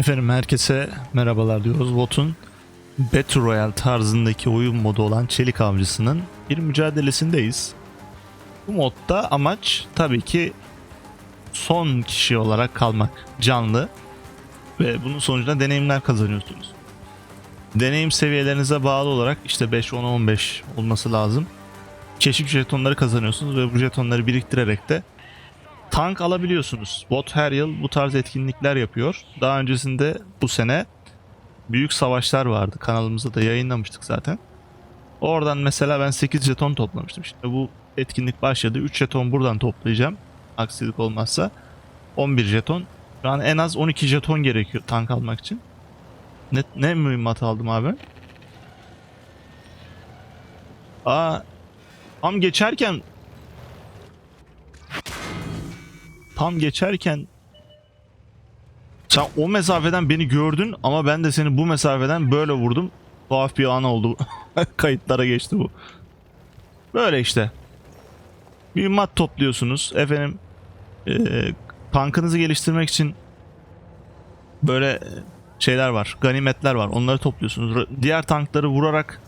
Efendim herkese merhabalar diyoruz. Bot'un Battle Royale tarzındaki oyun modu olan Çelik Avcısı'nın bir mücadelesindeyiz. Bu modda amaç tabii ki son kişi olarak kalmak canlı ve bunun sonucunda deneyimler kazanıyorsunuz. Deneyim seviyelerinize bağlı olarak işte 5, 10, 15 olması lazım. Keşif jetonları kazanıyorsunuz ve bu jetonları biriktirerek de tank alabiliyorsunuz. Bot her yıl bu tarz etkinlikler yapıyor. Daha öncesinde bu sene büyük savaşlar vardı. Kanalımızda da yayınlamıştık zaten. Oradan mesela ben 8 jeton toplamıştım. İşte bu etkinlik başladı. 3 jeton buradan toplayacağım. Aksilik olmazsa. 11 jeton. Şu an en az 12 jeton gerekiyor tank almak için. Ne, ne mühimmat aldım abi? Aa, tam geçerken tam geçerken sen o mesafeden beni gördün ama ben de seni bu mesafeden böyle vurdum. Tuhaf bir an oldu. Kayıtlara geçti bu. Böyle işte. Mühimmat topluyorsunuz. Efendim eee, tankınızı geliştirmek için böyle şeyler var. Ganimetler var. Onları topluyorsunuz. Diğer tankları vurarak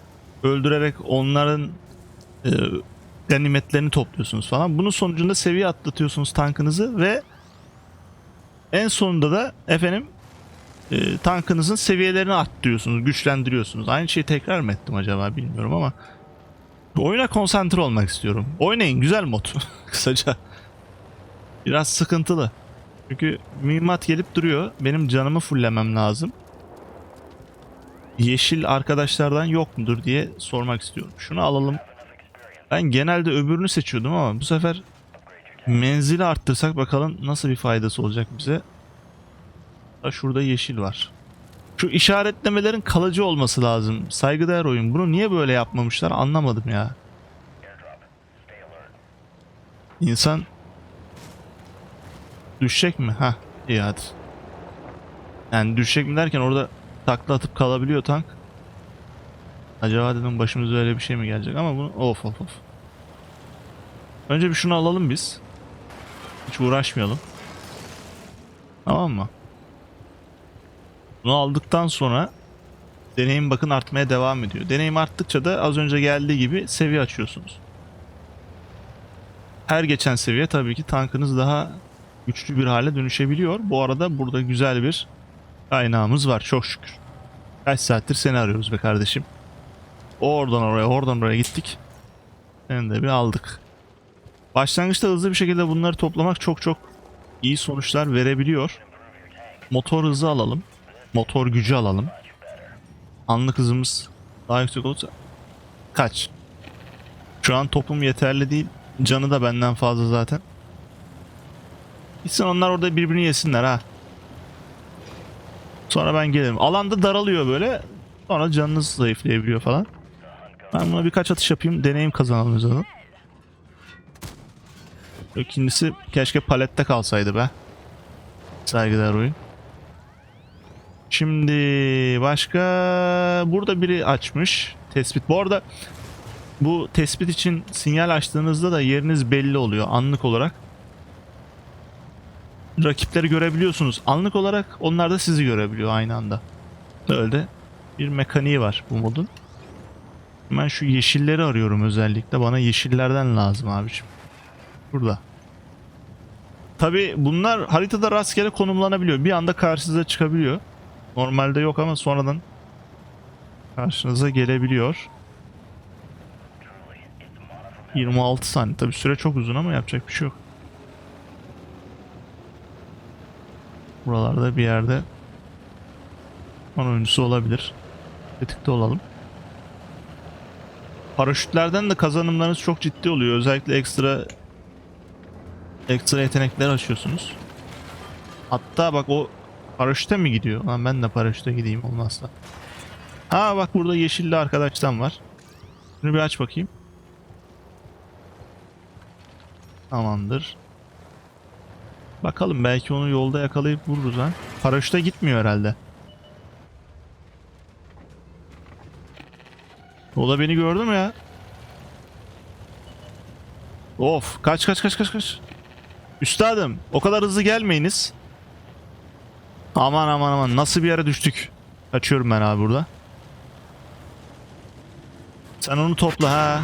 öldürerek onların eee ganimetlerini topluyorsunuz falan. Bunun sonucunda seviye atlatıyorsunuz tankınızı ve en sonunda da efendim e, tankınızın seviyelerini arttırıyorsunuz, güçlendiriyorsunuz. Aynı şeyi tekrar mı ettim acaba bilmiyorum ama oyuna konsantre olmak istiyorum. Oynayın güzel mod. Kısaca. Biraz sıkıntılı. Çünkü mühimmat gelip duruyor. Benim canımı fullemem lazım. Yeşil arkadaşlardan yok mudur diye sormak istiyorum. Şunu alalım. Ben genelde öbürünü seçiyordum ama bu sefer menzili arttırsak bakalım nasıl bir faydası olacak bize. Şurada yeşil var. Şu işaretlemelerin kalıcı olması lazım. Saygıdeğer oyun. Bunu niye böyle yapmamışlar anlamadım ya. İnsan düşecek mi? Ha, iyi hadi. Yani düşecek mi derken orada takla atıp kalabiliyor tank. Acaba dedim başımıza öyle bir şey mi gelecek ama bunu of of of. Önce bir şunu alalım biz. Hiç uğraşmayalım. Tamam mı? Bunu aldıktan sonra deneyim bakın artmaya devam ediyor. Deneyim arttıkça da az önce geldiği gibi seviye açıyorsunuz. Her geçen seviye tabii ki tankınız daha güçlü bir hale dönüşebiliyor. Bu arada burada güzel bir kaynağımız var çok şükür. Kaç saattir seni arıyoruz be kardeşim. Oradan oraya oradan oraya gittik. Seni de bir aldık. Başlangıçta hızlı bir şekilde bunları toplamak çok çok iyi sonuçlar verebiliyor. Motor hızı alalım. Motor gücü alalım. Anlık hızımız daha yüksek olursa kaç? Şu an topum yeterli değil. Canı da benden fazla zaten. Gitsin onlar orada birbirini yesinler ha. Sonra ben gelirim. Alanda daralıyor böyle. Sonra canınız zayıflayabiliyor falan. Ben buna birkaç atış yapayım. Deneyim kazanalım zaten. İkincisi keşke palette kalsaydı be. Saygıdeğer oyun. Şimdi başka burada biri açmış tespit. Bu arada bu tespit için sinyal açtığınızda da yeriniz belli oluyor anlık olarak. Rakipleri görebiliyorsunuz. Anlık olarak onlar da sizi görebiliyor aynı anda. Öyle bir mekaniği var bu modun. Ben şu yeşilleri arıyorum özellikle. Bana yeşillerden lazım abiciğim. Burada. Tabi bunlar haritada rastgele konumlanabiliyor. Bir anda karşınıza çıkabiliyor. Normalde yok ama sonradan karşınıza gelebiliyor. 26 saniye. Tabi süre çok uzun ama yapacak bir şey yok. Buralarda bir yerde son oyuncusu olabilir. Tetikte olalım. Paraşütlerden de kazanımlarınız çok ciddi oluyor. Özellikle ekstra ekstra yetenekler açıyorsunuz. Hatta bak o paraşüte mi gidiyor? Lan ben de paraşüte gideyim olmazsa. Ha bak burada yeşilli arkadaştan var. Şunu bir aç bakayım. Tamamdır. Bakalım belki onu yolda yakalayıp vururuz ha. Paraşüte gitmiyor herhalde. O da beni gördü mü ya? Of kaç kaç kaç kaç kaç. Üstadım o kadar hızlı gelmeyiniz. Aman aman aman nasıl bir yere düştük. Kaçıyorum ben abi burada. Sen onu topla ha.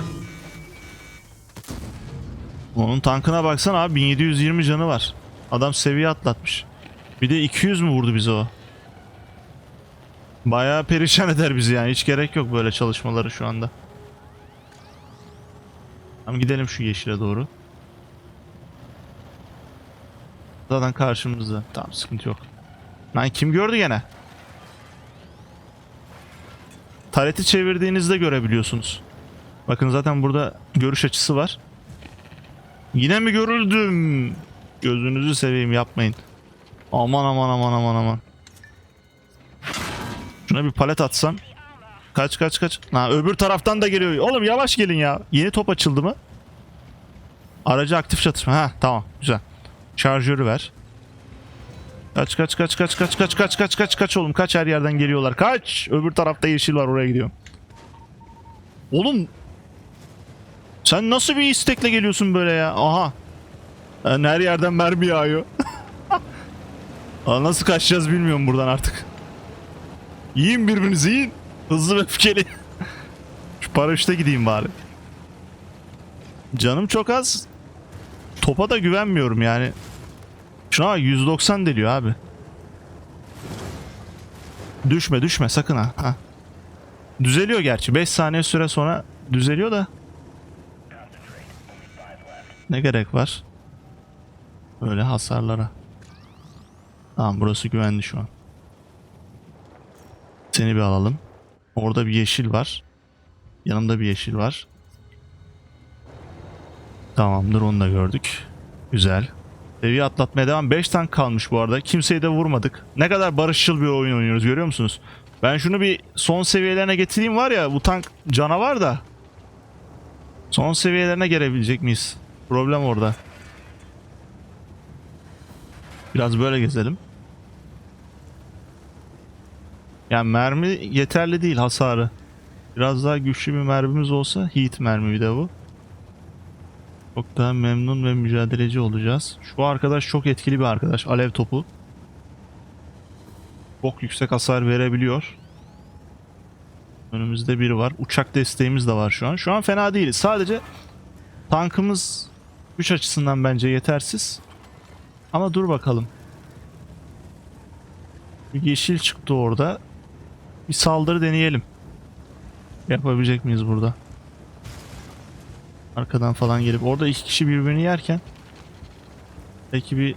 Onun tankına baksana abi 1720 canı var. Adam seviye atlatmış. Bir de 200 mü vurdu bize o? Bayağı perişan eder bizi yani. Hiç gerek yok böyle çalışmaları şu anda. Tamam gidelim şu yeşile doğru. Zaten karşımızda. Tamam sıkıntı yok. Lan kim gördü gene? Tareti çevirdiğinizde görebiliyorsunuz. Bakın zaten burada görüş açısı var. Yine mi görüldüm? Gözünüzü seveyim yapmayın. Aman aman aman aman aman. Şuna bir palet atsam. Kaç kaç kaç. Ha öbür taraftan da geliyor. Oğlum yavaş gelin ya. Yeni top açıldı mı? Aracı aktif çatışma. Ha tamam güzel. Şarjörü ver. Kaç kaç kaç kaç kaç kaç kaç kaç kaç kaç oğlum kaç her yerden geliyorlar. Kaç. Öbür tarafta yeşil var oraya gidiyorum. Oğlum sen nasıl bir istekle geliyorsun böyle ya? Aha. Yani her yerden mermi yağıyor. Nasıl kaçacağız bilmiyorum buradan artık. Yiyin birbirinizi yiyin. Hızlı ve öfkeli. Şu paraşüte gideyim bari. Canım çok az. Topa da güvenmiyorum yani. Şuna bak 190 deliyor abi. Düşme düşme sakın ha. ha. Düzeliyor gerçi. 5 saniye süre sonra düzeliyor da. Ne gerek var? Böyle hasarlara. Tamam burası güvenli şu an. Seni bir alalım. Orada bir yeşil var. Yanımda bir yeşil var. Tamamdır onu da gördük. Güzel. Seviye atlatmaya devam. 5 tank kalmış bu arada. Kimseyi de vurmadık. Ne kadar barışçıl bir oyun oynuyoruz görüyor musunuz? Ben şunu bir son seviyelerine getireyim var ya bu tank canavar da. Son seviyelerine gelebilecek miyiz? Problem orada. Biraz böyle gezelim. Yani mermi yeterli değil hasarı. Biraz daha güçlü bir mermimiz olsa heat mermi bir de bu. Çok daha memnun ve mücadeleci olacağız. Şu arkadaş çok etkili bir arkadaş. Alev topu. Çok yüksek hasar verebiliyor. Önümüzde biri var. Uçak desteğimiz de var şu an. Şu an fena değiliz. Sadece tankımız güç açısından bence yetersiz. Ama dur bakalım. Bir yeşil çıktı orada. Bir saldırı deneyelim. Yapabilecek miyiz burada? Arkadan falan gelip orada iki kişi birbirini yerken belki bir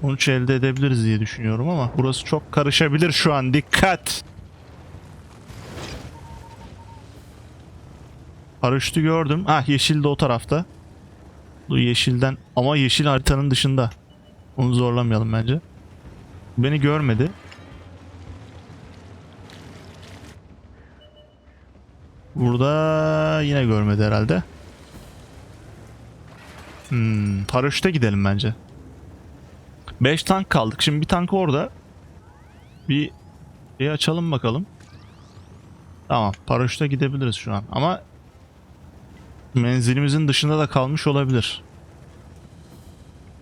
sonuç elde edebiliriz diye düşünüyorum ama burası çok karışabilir şu an. Dikkat! Paraşütü gördüm. Ah yeşil de o tarafta. Bu yeşilden ama yeşil haritanın dışında. Onu zorlamayalım bence. Beni görmedi. Burada yine görmedi herhalde. Hmm, paraşüte gidelim bence. 5 tank kaldık. Şimdi bir tank orada. Bir şey açalım bakalım. Tamam, paraşüte gidebiliriz şu an. Ama menzilimizin dışında da kalmış olabilir.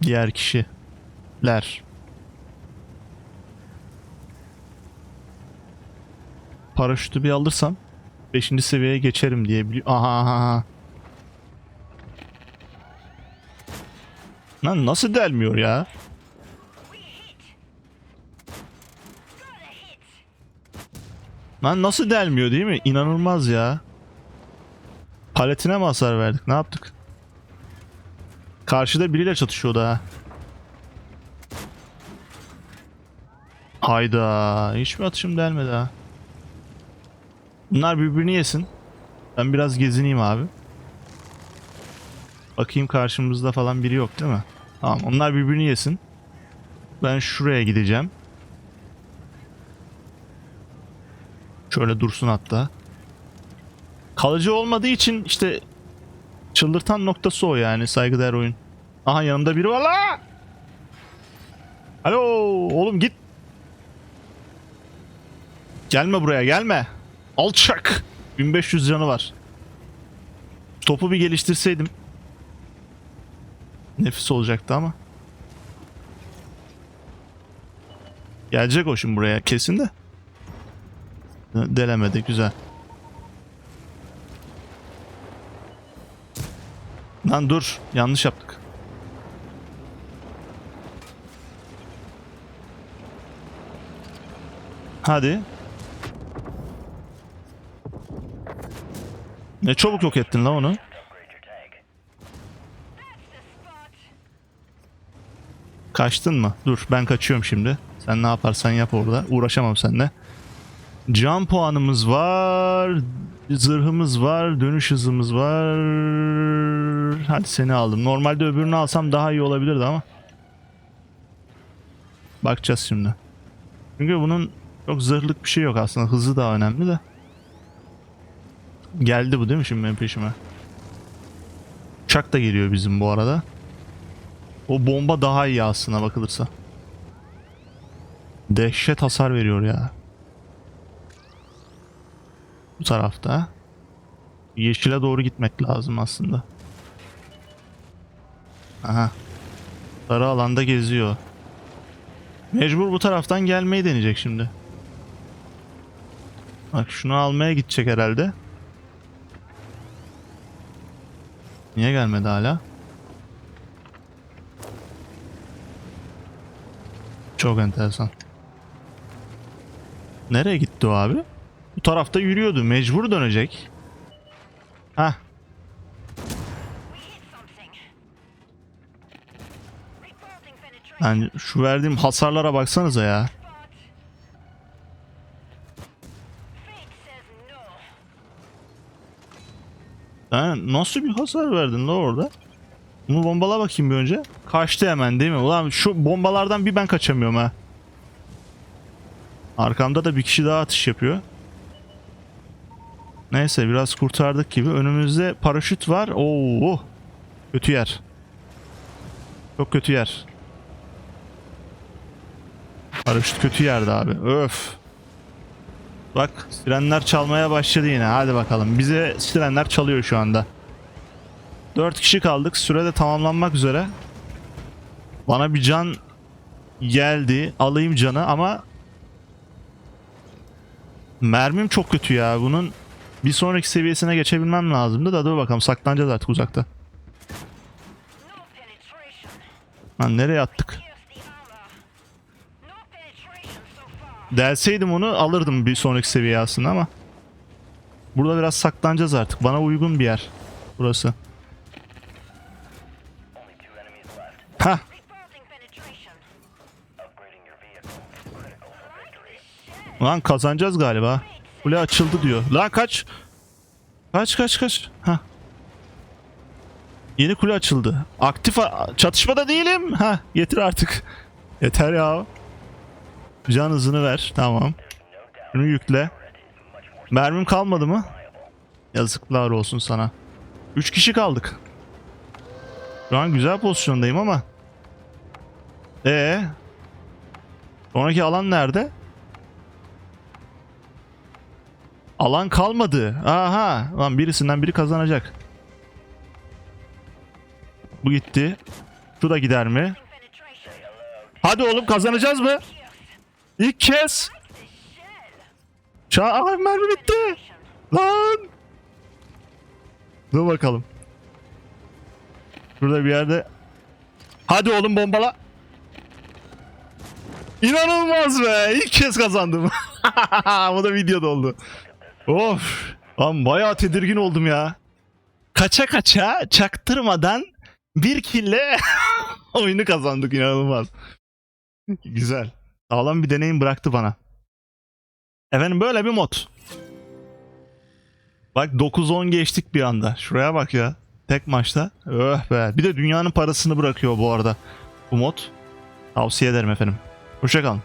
Diğer kişiler. Paraşütü bir alırsam 5. seviyeye geçerim diye bili- Aha aha aha. Lan nasıl delmiyor ya? Lan nasıl delmiyor değil mi? İnanılmaz ya. Paletine mi hasar verdik? Ne yaptık? Karşıda biriyle çatışıyordu ha. Hayda. Hiçbir atışım delmedi ha. Bunlar birbirini yesin. Ben biraz gezineyim abi. Bakayım karşımızda falan biri yok değil mi? Tamam onlar birbirini yesin. Ben şuraya gideceğim. Şöyle dursun hatta. Kalıcı olmadığı için işte çıldırtan noktası o yani saygıdeğer oyun. Aha yanımda biri var la. Alo oğlum git. Gelme buraya gelme. Alçak. 1500 canı var. Topu bir geliştirseydim. Nefis olacaktı ama. Gelecek o şimdi buraya kesin de. Delemedi güzel. Lan dur yanlış yaptık. Hadi. Ne çabuk yok ettin lan onu. Kaçtın mı? Dur ben kaçıyorum şimdi. Sen ne yaparsan yap orada. Uğraşamam seninle. Can puanımız var. Zırhımız var. Dönüş hızımız var. Hadi seni aldım. Normalde öbürünü alsam daha iyi olabilirdi ama. Bakacağız şimdi. Çünkü bunun çok zırhlık bir şey yok aslında. Hızı daha önemli de. Geldi bu değil mi şimdi benim peşime? Uçak da geliyor bizim bu arada. O bomba daha iyi aslına bakılırsa. Dehşet hasar veriyor ya. Bu tarafta. Yeşile doğru gitmek lazım aslında. Aha. Sarı alanda geziyor. Mecbur bu taraftan gelmeyi deneyecek şimdi. Bak şunu almaya gidecek herhalde. Niye gelmedi hala? Çok enteresan. Nereye gitti o abi? Bu tarafta yürüyordu. Mecbur dönecek. Hah. Yani şu verdiğim hasarlara baksanıza ya. Sen nasıl bir hasar verdin la orada? Bunu bombala bakayım bir önce. Kaçtı hemen değil mi? Ulan şu bombalardan bir ben kaçamıyorum ha. Arkamda da bir kişi daha atış yapıyor. Neyse biraz kurtardık gibi. Önümüzde paraşüt var. Oo. Kötü yer. Çok kötü yer. Paraşüt kötü yerde abi. Öf. Bak sirenler çalmaya başladı yine. Hadi bakalım. Bize sirenler çalıyor şu anda. 4 kişi kaldık. Süre de tamamlanmak üzere. Bana bir can geldi. Alayım canı ama mermim çok kötü ya. Bunun bir sonraki seviyesine geçebilmem lazımdı da dur bakalım saklanacağız artık uzakta. Lan nereye attık? Delseydim onu alırdım bir sonraki seviye ama. Burada biraz saklanacağız artık. Bana uygun bir yer. Burası. Ha. Lan kazanacağız galiba. Kule açıldı diyor. Lan kaç. Kaç kaç kaç. Ha. Yeni kule açıldı. Aktif çatışmada değilim. Ha getir artık. Yeter ya. Can hızını ver. Tamam. Şunu yükle. Mermim kalmadı mı? Yazıklar olsun sana. 3 kişi kaldık. Şu an güzel pozisyondayım ama. Ee. Sonraki alan nerede? Alan kalmadı. Aha. Lan birisinden biri kazanacak. Bu gitti. Şu da gider mi? Hadi oğlum kazanacağız mı? İlk kez. Ça Aa, mermi bitti. Lan. Dur bakalım. Şurada bir yerde. Hadi oğlum bombala. İnanılmaz be. İlk kez kazandım. Bu da videoda oldu. Of. Lan bayağı tedirgin oldum ya. Kaça kaça çaktırmadan bir kille oyunu kazandık inanılmaz. Güzel. Sağlam bir deneyim bıraktı bana. Efendim böyle bir mod. Bak 9-10 geçtik bir anda. Şuraya bak ya. Tek maçta. Öh be. Bir de dünyanın parasını bırakıyor bu arada. Bu mod. Tavsiye ederim efendim. Hoşçakalın.